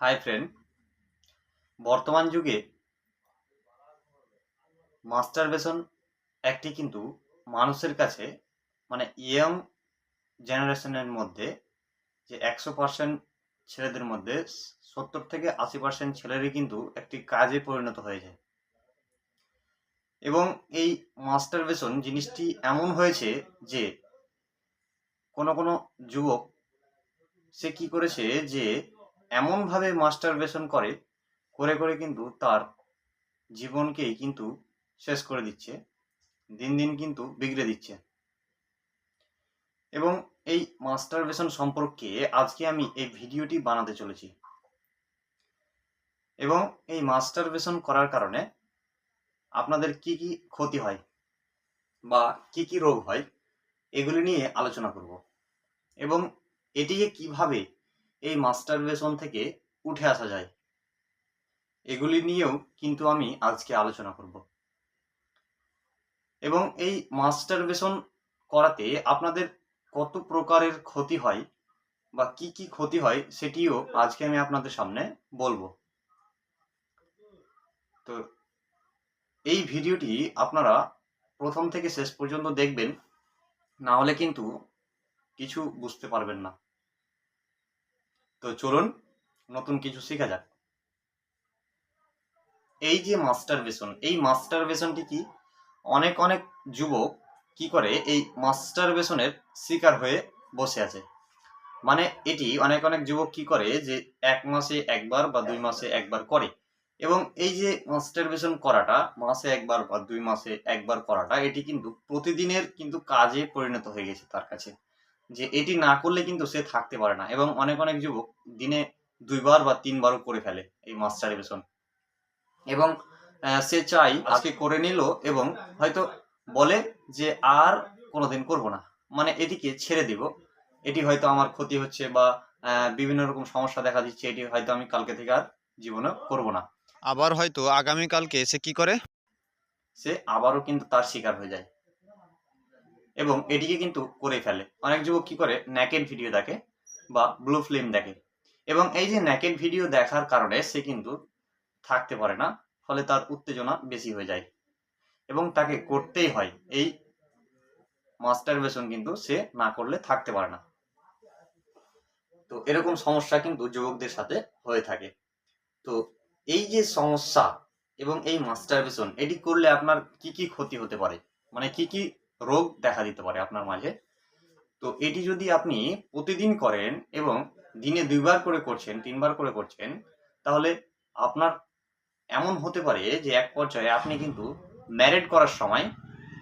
Hi friend বর্তমান যুগে masturbation একটি কিন্তু মানুষের কাছে মানে ইয়ং জেনারেশনের মধ্যে যে একশো পার্সেন্ট ছেলেদের মধ্যে সত্তর থেকে আশি পার্সেন্ট ছেলেরই কিন্তু একটি কাজে পরিণত হয়ে যায় এবং এই মাস্টারবেশন জিনিসটি এমন হয়েছে যে কোনো কোনো যুবক সে কি করেছে যে এমনভাবে মাস্টারবেশন করে করে করে কিন্তু তার জীবনকেই কিন্তু শেষ করে দিচ্ছে, দিন দিন কিন্তু বিগড়ে দিচ্ছে। এবং এই মাস্টারবেশন সম্পর্কে আজকে আমি এই ভিডিওটি বানাতে চলেছি। এবং এই মাস্টারবেশন করার কারণে আপনাদের কি কি ক্ষতি হয় বা কি কি রোগ হয়, এগুলি নিয়ে আলোচনা করব। এবং এটিকে কীভাবে এই মাস্টারবেশন থেকে উঠে আসা যায়। এগুলি নিয়েও কিন্তু আমি আজকে আলোচনা করব। এবং এই মাস্টারবেশন করাতে আপনাদের কত প্রকারের ক্ষতি হয় বা কি কি ক্ষতি হয় সেটিও আজকে আমি আপনাদের সামনে বলব। তো এই ভিডিওটি আপনারা প্রথম থেকে শেষ পর্যন্ত দেখবেন, না হলে কিন্তু কিছু বুঝতে পারবেন না। তো চলুন নতুন কিছু শেখা যাক। এই যে মাস্টার বেসন, এই মাস্টার বেসনটি কি? অনেক অনেক যুবক কি করে এই মাস্টার বেসনের শিকার হয়ে বসে আছে। মানে এটি অনেক অনেক যুবক কি করে যে এক মাসে একবার বা দুই মাসে একবার করে। এবং এই যে মাস্টার বেসন করাটা, মাসে একবার বা দুই মাসে একবার করাটা, এটি কিন্তু প্রতিদিনের কিন্তু কাজে পরিণত হয়ে গেছে তার কাছে। যে এটি না করলে কিন্তু সে থাকতে পারে না এবং অনেক অনেক যুবক দিনে দুইবার বা তিনবারও করে ফেলে এই মাস্টারবেশন এবং সে চাই আজকে করে নিল এবং হয়তো বলে যে আর কোনোদিন করব না। মানে এটিকে ছেড়ে দিব। এটি হয়তো আমার ক্ষতি হচ্ছে বা বিভিন্ন রকম সমস্যা দেখা দিচ্ছে এটি হয়তো আমি কালকে থেকে আর জীবনে করব না। আবার হয়তো আগামীকালকে সে কি করে? সে আবারও কিন্তু তার শিকার হয়ে যায়। এবং এটিকে কিন্তু করে ফেলে। অনেক যুবক কি করে? ন্যাকেড ভিডিও দেখে বা ব্লু ফিল্ম দেখে। এবং এই যে ন্যাকেড ভিডিও দেখার কারণে সে কিন্তু থাকতে পারে না, ফলে তার উত্তেজনা বেশি হয়ে যায়। এবং তাকে করতেই হয়। এই মাস্টারবেশন কিন্তু সে না করলে থাকতে পারে না। তো এরকম সমস্যা কিন্তু যুবকদের সাথে হয়ে থাকে। তো এই যে সমস্যা এবং এই মাস্টারবেশন এটি করলে আপনার কি কি ক্ষতি হতে পারে? মানে কি কি রোগ দেখা দিতে পারে আপনার মাঝে। তো এটি যদি আপনি প্রতিদিন করেন এবং দিনে দুইবার করে করছেন, তিনবার করে করছেন, তাহলে আপনার এমন হতে পারে যে এক পর্যায়ে আপনি কিন্তু ম্যারেড করার সময়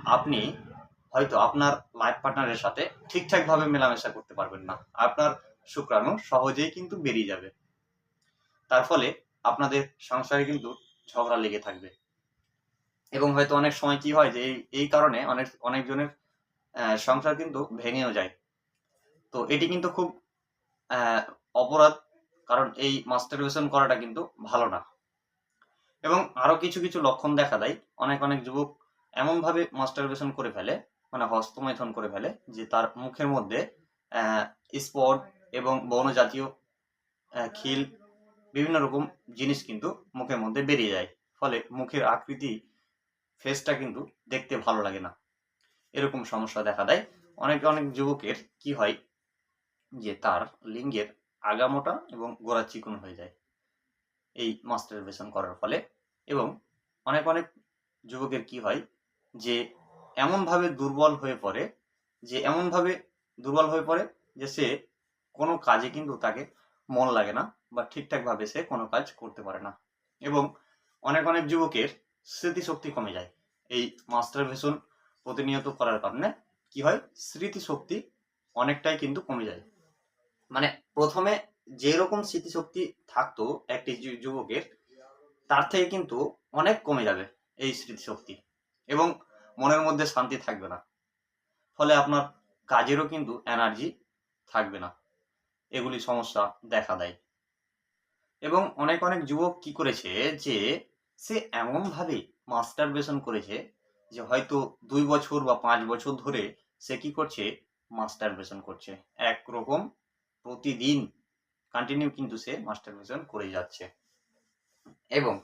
আপনি হয়তো আপনার লাইফ পার্টনারের সাথে ঠিকঠাকভাবে মেলামেশা করতে পারবেন না। আপনার শুক্রাণু সহজেই কিন্তু বেরিয়ে যাবে। তার ফলে আপনাদের সংসারে কিন্তু ঝগড়া লেগে থাকবে। এবং হয়তো অনেক সময় কি হয় যে এই এই কারণে অনেক, অনেকজনের সংসার কিন্তু ভেঙেও যায়। তো এটি কিন্তু খুব অপরাধ, কারণ এই মাস্টারবেশন করাটা কিন্তু ভালো না। এবং আরও কিছু কিছু লক্ষণ দেখা দেয়। অনেক অনেক যুবক এমনভাবে মাস্টারবেশন করে ফেলে মানে হস্তমৈথন করে ফেলে, যে তার মুখের মধ্যে স্পট এবং বন জাতীয় খিল, বিভিন্ন রকম জিনিস কিন্তু মুখের মধ্যে বেরিয়ে যায়। ফলে মুখের আকৃতি ফেসটা কিন্তু দেখতে ভালো লাগে না। এরকম সমস্যা দেখা দেয়। অনেক অনেক যুবকের কি হয় যে তার লিঙ্গের আগামোটা এবং গোড়া চিকন হয়ে যায়। এই মাস্টারবেশন করার ফলে এবং অনেক অনেক যুবকের কি হয় যে এমনভাবে দুর্বল হয়ে পড়ে যে এমনভাবে দুর্বল হয়ে পড়ে যে সে কোনো কাজে কিন্তু তাকে মন লাগে না বা ঠিকঠাকভাবে সে কোনো কাজ করতে পারে না। এবং অনেক অনেক যুবকের স্মৃতিশক্তি কমে যায়। এই মাস্টারবেশন প্রতিনিয়ত করার কারণে কি হয়? স্মৃতিশক্তি অনেকটাই কিন্তু কমে যায়। মানে প্রথমে যেরকম স্মৃতিশক্তি থাকতো একটি যুবকের, তার থেকে কিন্তু অনেক কমে যাবে এই স্মৃতিশক্তি এবং মনের মধ্যে শান্তি থাকবে না। ফলে আপনার কাজেরও কিন্তু এনার্জি থাকবে না। এগুলি সমস্যা দেখা দেয়। এবং অনেক অনেক যুবক কি করেছে যে সে এমনভাবে মাস্টারবেশন করেছে যে হয়তো দুই বছর বা পাঁচ বছর ধরে সে কি করছে? মাস্টারবেশন করছে। একরকম প্রতিদিন কন্টিনিউ কিন্তু সে মাস্টারবেশন করে যাচ্ছে। এবং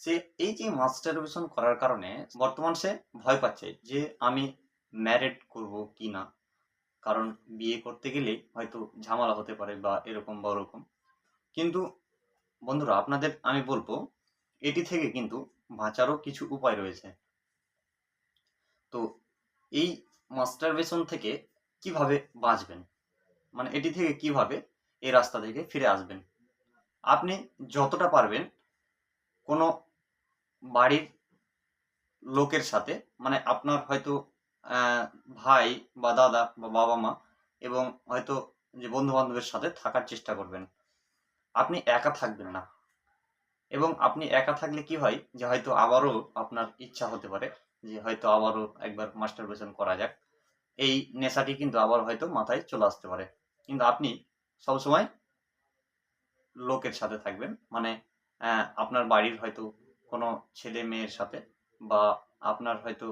সে এই যে মাস্টারবেশন করার কারণে বর্তমান সে ভয় পাচ্ছে যে আমি ম্যারেড করব কি না। কারণ বিয়ে করতে গেলে হয়তো ঝামেলা হতে পারে বা এরকম বা ওরকম। কিন্তু বন্ধুরা, আপনাদের আমি বলব এটি থেকে কিন্তু বাঁচারও কিছু উপায় রয়েছে। তো এই মাস্টারবেশন থেকে কীভাবে বাঁচবেন? মানে এটি থেকে কীভাবে এই রাস্তা থেকে ফিরে আসবেন? আপনি যতটা পারবেন কোনো বাড়ির লোকের সাথে মানে আপনার হয়তো ভাই বা দাদা বা বাবা মা এবং হয়তো যে বন্ধু বান্ধবের সাথে থাকার চেষ্টা করবেন। আপনি একা থাকবেন না। এবং আপনি একা থাকলে কি হয় যে হয়তো আবারও আপনার ইচ্ছা হতে পারে যে হয়তো আবারও একবার মাস্টারবেশন করা যাক। এই নেশাটি কিন্তু আবার হয়তো মাথায় চলে আসতে পারে। কিন্তু আপনি সবসময় লোকের সাথে থাকবেন। মানে আপনার বাড়ির হয়তো কোনো ছেলে মেয়ের সাথে বা আপনার হয়তো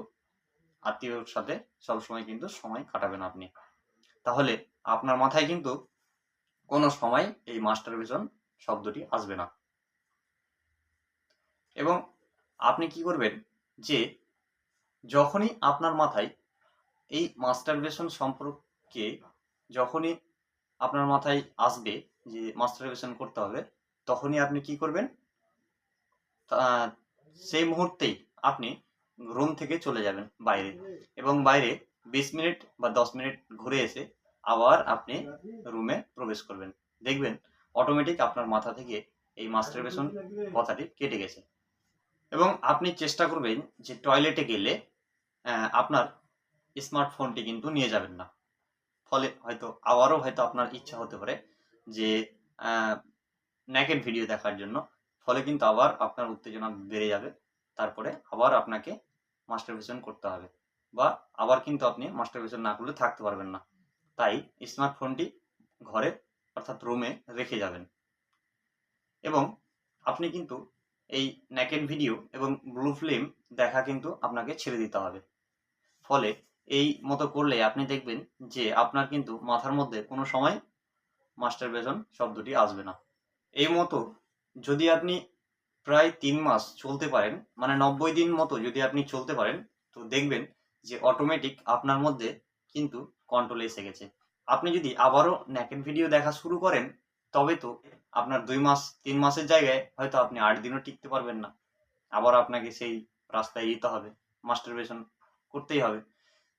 আত্মীয়র সাথে সবসময় কিন্তু সময় কাটাবেন আপনি। তাহলে আপনার মাথায় কিন্তু কোনো সময় এই মাস্টারবেশন শব্দটি আসবে না। এবং আপনি কি করবেন যে, যখনই আপনার মাথায় এই মাস্টারবেশন সম্পর্কে যখনই আপনার মাথায় আসবে যে মাস্টারবেশন করতে হবে, তখনই আপনি কি করবেন? সেই মুহূর্তেই আপনি রুম থেকে চলে যাবেন বাইরে এবং বাইরে বিশ মিনিট বা দশ মিনিট ঘুরে এসে আবার আপনি রুমে প্রবেশ করবেন। দেখবেন অটোমেটিক আপনার মাথা থেকে এই মাস্টারবেশন কথাটি কেটে গেছে। এবং আপনি চেষ্টা করবেন যে টয়লেটে গেলে আপনার স্মার্টফোনটি কিন্তু নিয়ে যাবেন না। ফলে হয়তো, আবারও হয়তো আপনার ইচ্ছা হতে পারে যে নেকেট ভিডিও দেখার জন্য। ফলে কিন্তু আবার আপনার উত্তেজনা বেড়ে যাবে। তারপরে আবার আপনাকে মাস্টারবেশন করতে হবে বা আবার কিন্তু আপনি মাস্টারবেশন না করলে থাকতে পারবেন না। তাই স্মার্টফোনটি ঘরে অর্থাৎ রুমে রেখে যাবেন। এবং আপনি কিন্তু এই নেকেট ভিডিও এবং ব্লু ফিল্ম দেখা কিন্তু আপনাকে ছেড়ে দিতে হবে। ফলে এই মতো করলে আপনি দেখবেন যে আপনার কিন্তু মাথার মধ্যে কোনো সময় মাস্টারবেশন শব্দটি আসবে না। এই মতো যদি আপনি প্রায় তিন মাস চলতে পারেন মানে নব্বই দিন মতো যদি আপনি চলতে পারেন, তো দেখবেন যে অটোমেটিক আপনার মধ্যে কিন্তু কন্ট্রোল এসে গেছে। আপনি যদি আবারও নেকেট ভিডিও দেখা শুরু করেন, তবে তো আপনার দুই মাস, তিন মাসের জায়গায় হয়তো আপনি আট দিনও টিকতে পারবেন না। আবার আপনাকে সেই রাস্তায় যেতে হবে। মাস্টারবেশন করতেই হবে।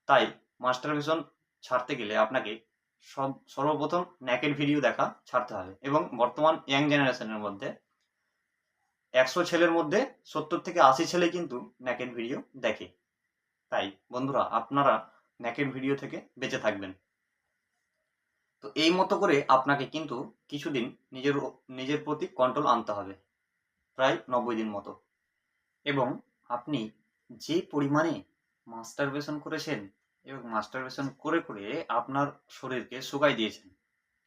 তাই মাস্টারবেশন ছাড়তে গেলে আপনাকে সব, সর্বপ্রথম নেকেট ভিডিও দেখা ছাড়তে হবে এবং বর্তমান ইয়াং জেনারেশনের মধ্যে একশো ছেলের মধ্যে সত্তর থেকে আশি ছেলে কিন্তু নেকেট ভিডিও দেখে। তাই বন্ধুরা, আপনারা ন্যাকের ভিডিও থেকে বেঁচে থাকবেন। তো এই মতো করে আপনাকে কিন্তু কিছুদিন নিজের নিজের প্রতি কন্ট্রোল আনতে হবে। প্রায় নব্বই দিন মতো। এবং আপনি যে পরিমাণে মাস্টারবেশন করেছেন এবং মাস্টারবেশন করে করে আপনার শরীরকে শুকাই দিয়েছেন,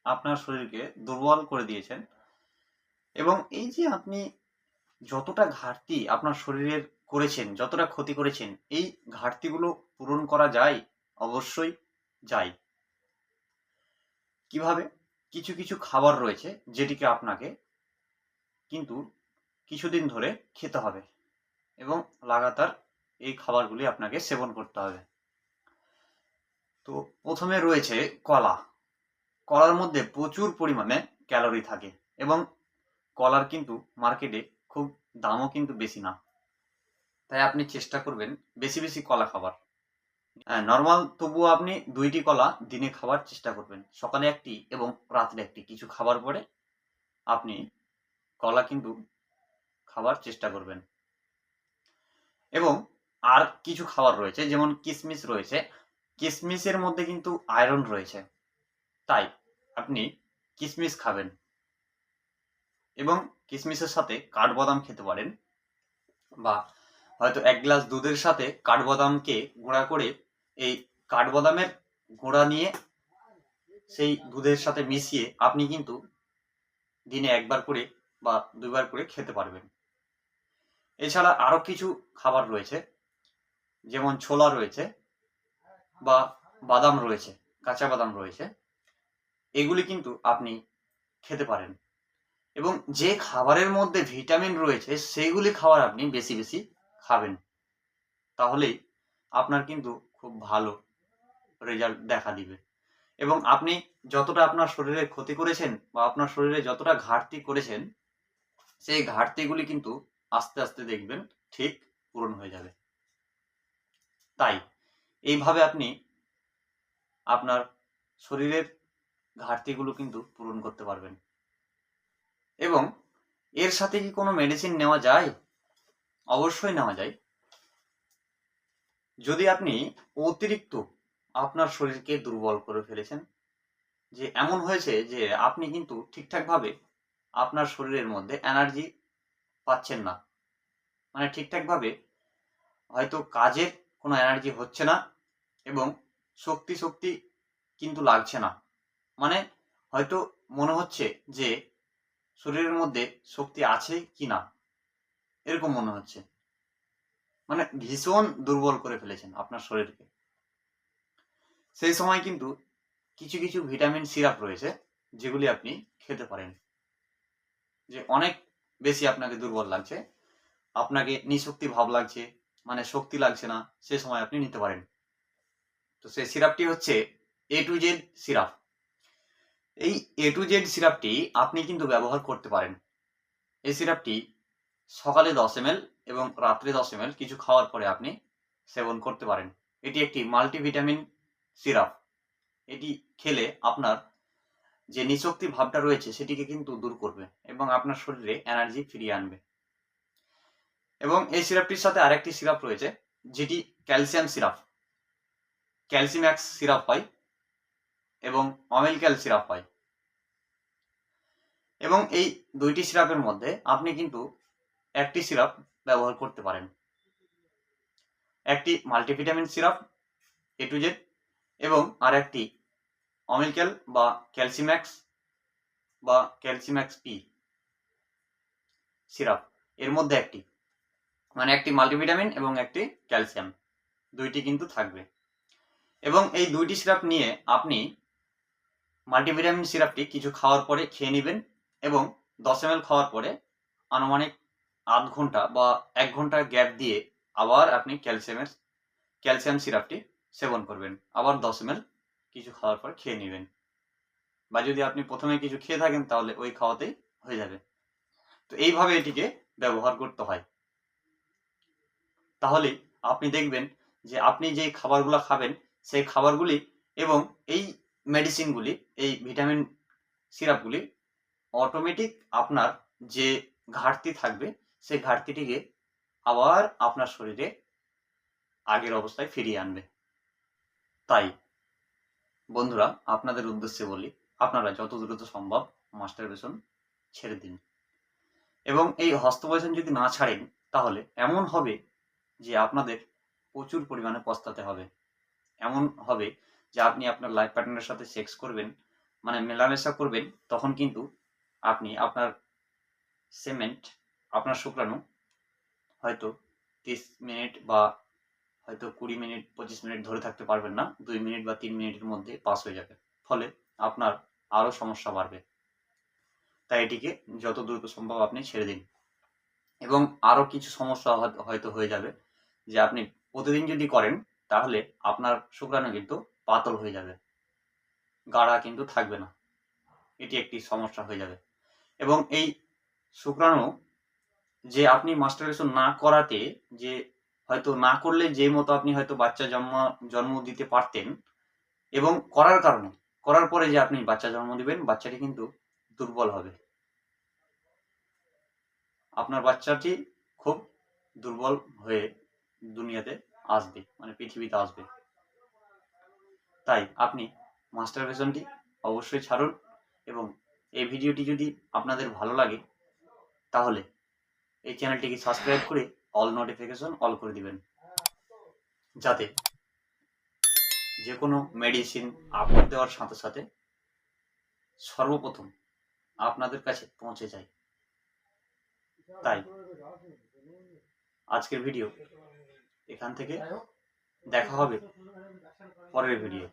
আপনার শরীরকে দুর্বল করে দিয়েছেন এবং এই যে আপনি যতটা ঘাটতি আপনার শরীরের করেছেন, যতটা ক্ষতি করেছেন, এই ঘাটতিগুলো পূরণ করা যায়, অবশ্যই যায়। কীভাবে? কিছু কিছু খাবার রয়েছে যেটিকে আপনাকে কিন্তু কিছুদিন ধরে খেতে হবে এবং লাগাতার এই খাবারগুলি আপনাকে সেবন করতে হবে। তো প্রথমে রয়েছে কলা। কলার মধ্যে প্রচুর পরিমাণে ক্যালোরি থাকে এবং কলার কিন্তু মার্কেটে খুব দামও কিন্তু বেশি না। তাই আপনি চেষ্টা করবেন বেশি বেশি কলা খাবার। নর্মাল তবুও আপনি দুইটি কলা দিনে খাবার চেষ্টা করবেন। সকালে একটি এবং রাত্রে একটি। কিছু খাবার পরে আপনি কলা কিন্তু খাবার চেষ্টা করবেন। এবং আর কিছু খাবার রয়েছে, যেমন কিশমিশ রয়েছে। কিশমিশের মধ্যে কিন্তু আয়রন রয়েছে। তাই আপনি কিশমিশ খাবেন। এবং কিশমিশের সাথে কাঠবাদাম খেতে পারেন। বা হয়তো এক গ্লাস দুধের সাথে কাঠবাদামকে গুঁড়া করে এই কাঠবাদামের গুঁড়া নিয়ে সেই দুধের সাথে মিশিয়ে আপনি কিন্তু দিনে একবার করে বা দুইবার করে খেতে পারবেন। এছাড়া আরও কিছু খাবার রয়েছে, যেমন ছোলা রয়েছে বা বাদাম রয়েছে, কাঁচা বাদাম রয়েছে, এগুলি কিন্তু আপনি খেতে পারেন। এবং যে খাবারের মধ্যে ভিটামিন রয়েছে সেইগুলি খাবার আপনি বেশি বেশি খাবেন। তাহলেই আপনার কিন্তু খুব ভালো রেজাল্ট দেখা দিবে। এবং আপনি যতটা আপনার শরীরে ক্ষতি করেছেন বা আপনার শরীরে যতটা ঘাটতি করেছেন, সেই ঘাটতিগুলি কিন্তু আস্তে আস্তে দেখবেন ঠিক পূরণ হয়ে যাবে। তাই এইভাবে আপনি আপনার শরীরের ঘাটতিগুলো কিন্তু পূরণ করতে পারবেন। এবং এর সাথে কি কোনো মেডিসিন নেওয়া যায়? অবশ্যই নেওয়া যায়। যদি আপনি অতিরিক্ত আপনার শরীরকে দুর্বল করে ফেলেছেন, যে এমন হয়েছে যে আপনি কিন্তু ঠিকঠাকভাবে আপনার শরীরের মধ্যে এনার্জি পাচ্ছেন না। মানে ঠিকঠাকভাবে হয়তো কাজের কোনো এনার্জি হচ্ছে না এবং শক্তি শক্তি কিন্তু লাগছে না। মানে হয়তো মনে হচ্ছে যে শরীরের মধ্যে শক্তি আছে কি না এরকম মনে হচ্ছে। মানে ভীষণ দুর্বল করে ফেলেছেন আপনার শরীরকে। সেই সময় কিন্তু কিছু কিছু ভিটামিন সিরাপ রয়েছে, যেগুলি আপনি খেতে পারেন। যে অনেক বেশি আপনাকে দুর্বল লাগছে, আপনাকে নিশক্তি ভাব লাগছে মানে শক্তি লাগছে না, সে সময় আপনি নিতে পারেন। তো সেই সিরাপটি হচ্ছে এ টু জেড সিরাপ। এই এ টু জেড সিরাপটি আপনি কিন্তু ব্যবহার করতে পারেন। এই সিরাপটি সকালে দশ এম এবং রাত্রে দশ এম কিছু খাওয়ার পরে আপনি সেবন করতে পারেন। এটি একটি মাল্টিভিটামিন সিরাপ এটি খেলে আপনার যে নিশক্তি ভাবটা রয়েছে সেটিকে কিন্তু দূর করবে এবং আপনার শরীরে এনার্জি ফিরিয়ে আনবে। এবং এই সিরাপটির সাথে আরেকটি সিরাপ রয়েছে, যেটি ক্যালসিয়াম সিরাপ ক্যালসিম্যাক্স সিরাপ হয় এবং অমেলক্যাল সিরাপ হয়। এবং এই দুইটি সিরাপের মধ্যে আপনি কিন্তু একটি সিরাপ ব্যবহার করতে পারেন। একটি multivitamin syrup A to Z এবং আর একটি অমিলক্যাল বা ক্যালসিম্যাক্স বা ক্যালসিম্যাক্স পি সিরাপ এর মধ্যে একটি। মানে একটি মাল্টিভিটামিন এবং একটি ক্যালসিয়াম দুইটি কিন্তু থাকবে। এবং এই দুইটি সিরাপ নিয়ে আপনি মাল্টিভিটামিন সিরাপটি কিছু খাওয়ার পরে খেয়ে নেবেন এবং দশ এম খাওয়ার পরে আনুমানিক আধ ঘণ্টা বা এক ঘণ্টা গ্যাপ দিয়ে আবার আপনি ক্যালসিয়ামের ক্যালসিয়াম সিরাপটি সেবন করবেন। আবার দশ এম কিছু খাওয়ার পর খেয়ে নেবেন। বা যদি আপনি প্রথমে কিছু খেয়ে থাকেন, তাহলে ওই খাওয়াতেই হয়ে যাবে। তো এইভাবে এটিকে ব্যবহার করতে হয়। তাহলে আপনি দেখবেন যে আপনি যে খাবারগুলো খাবেন, সেই খাবারগুলি এবং এই মেডিসিনগুলি এই ভিটামিন সিরাপগুলি অটোমেটিক আপনার যে ঘাটতি থাকবে সেই ঘাটতিটিকে আবার আপনার শরীরে আগের অবস্থায় ফিরিয়ে আনবে। তাই, বন্ধুরা, আপনাদের উদ্দেশ্যে বলি, আপনারা যত দ্রুত সম্ভব মাস্টারবেশন ছেড়ে দিন। এবং এই হস্তবেশন যদি না ছাড়েন, তাহলে এমন হবে যে আপনাদের প্রচুর পরিমাণে পস্তাতে হবে। এমন হবে যে আপনি আপনার লাইফ পার্টনারের সাথে সেক্স করবেন মানে মেলামেশা করবেন, তখন কিন্তু আপনি আপনার সেমেন্ট আপনার শুক্রাণু, হয়তো তিরিশ মিনিট বা হয়তো কুড়ি মিনিট, পঁচিশ মিনিট ধরে থাকতে পারবেন না, দুই মিনিট বা তিন মিনিটের মধ্যে পাস হয়ে যাবে। ফলে আপনার আরও সমস্যা বাড়বে। তাই এটিকে যত দ্রুত সম্ভব আপনি ছেড়ে দিন। এবং আরও কিছু সমস্যা হয়তো- হয়ে যাবে যে আপনি প্রতিদিন যদি করেন, তাহলে আপনার শুক্রাণু কিন্তু পাতল হয়ে যাবে। গাড়া কিন্তু থাকবে না। এটি একটি সমস্যা হয়ে যাবে। এবং এই শুক্রাণু যে আপনি মাস্টারবেশন না করাতে, যে হয়তো না করলে যে মতো আপনি হয়তো বাচ্চা জন্ম জন্ম দিতে পারতেন এবং করার কারণে, করার পরে যে আপনি বাচ্চা জন্ম দিবেন, বাচ্চাটি কিন্তু দুর্বল হবে। আপনার বাচ্চাটি খুব দুর্বল হয়ে দুনিয়াতে আসবে মানে পৃথিবীতে আসবে। তাই আপনি মাস্টারবেশনটি অবশ্যই ছাড়ুন এবং এই ভিডিওটি যদি আপনাদের ভালো লাগে, তাহলে এই চ্যানেলটিকে সাবস্ক্রাইব করে অল নোটিফিকেশন অল করে দিবেন। যাতে যে কোনো মেডিসিন আপলোড দেওয়ার সাথে সাথে সর্বপ্রথম আপনাদের কাছে পৌঁছে যায়। তাই আজকের ভিডিও এখান থেকে দেখা হবে পরের ভিডিও